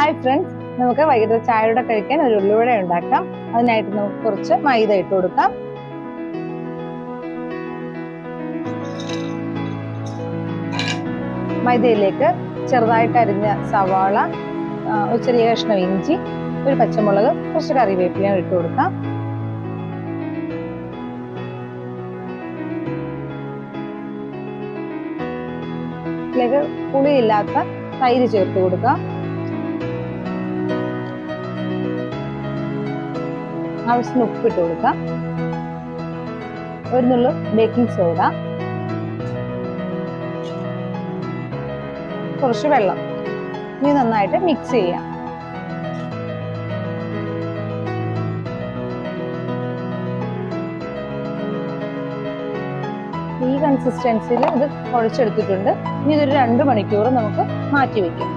Hi friends നമുക്ക് വൈകിട്ട് ചായയുടെ കഴിക്കാൻ ഒരു ഉള്ളിവട ഉണ്ടാക്കാം. അതിനായിട്ട് നമുക്ക് കുറച്ച് മൈദ ഇട്ട് കൊടുക്കാം. മൈദയിലേക്ക് ചെറുതായിട്ട് അരിഞ്ഞ സവാള ഒരു ചെറിയ കഷ്ണം ഇഞ്ചി ഒരു പച്ചമുളക് കുറച്ച് കറിവേപ്പില ഇട്ട് കൊടുക്കാം. ഇതിലേക്ക് പുളിയില്ലാത്ത തൈര് ചേർത്ത് കൊടുക്കാം. ആവശ്യത്തിന് ഉപ്പ് ഇട്ട് കൊടുക്കാം. ഒരു നുള്ളു ബേക്കിംഗ് സോഡ കുറച്ച് വെള്ളം. ഇനി നന്നായിട്ട് മിക്സ് ചെയ്യാം. ഈ കൺസിസ്റ്റൻസിയിൽ ഇത് കുഴച്ചെടുത്തിട്ടുണ്ട്. ഇനി ഇതൊരു രണ്ട് മണിക്കൂർ നമുക്ക് മാറ്റി വെക്കാം.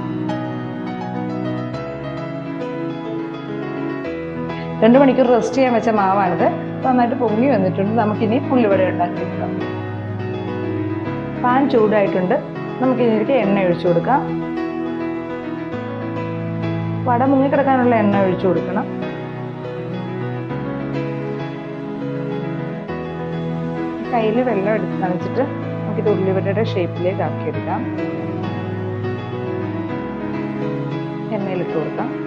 രണ്ട് മണിക്കൂർ റെസ്റ്റ് ചെയ്യാൻ വെച്ച മാവാണിത്. നന്നായിട്ട് പൊങ്ങി വന്നിട്ടുണ്ട്. നമുക്കിനി ഉള്ളിവട ഉണ്ടാക്കിയെടുക്കാം. പാൻ ചൂടായിട്ടുണ്ട്. നമുക്കിതിലേക്ക് എണ്ണ ഒഴിച്ചു കൊടുക്കാം. വട മുങ്ങിക്കിടക്കാനുള്ള എണ്ണ ഒഴിച്ചു കൊടുക്കണം. കയ്യിൽ വെള്ളം എടുത്ത് നനച്ചിട്ട് നമുക്കിത് ഉള്ളിവടയുടെ ഷേപ്പിലേക്ക് ആക്കിയെടുക്കാം. എണ്ണയിലിട്ട് കൊടുക്കാം.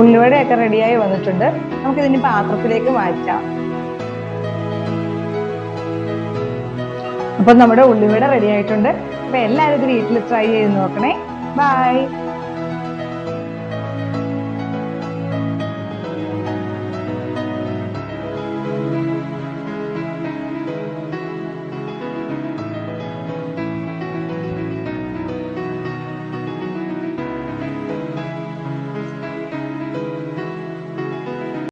ഉള്ളിവടയൊക്കെ റെഡിയായി വന്നിട്ടുണ്ട്. നമുക്ക് ഇതിന് പാത്രത്തിലേക്ക് മാറ്റാം. അപ്പൊ നമ്മുടെ ഉള്ളിവട റെഡി ആയിട്ടുണ്ട് അപ്പൊ എല്ലാവരും ഇത് വീട്ടിൽ ട്രൈ ചെയ്ത് നോക്കണേ. ബൈ.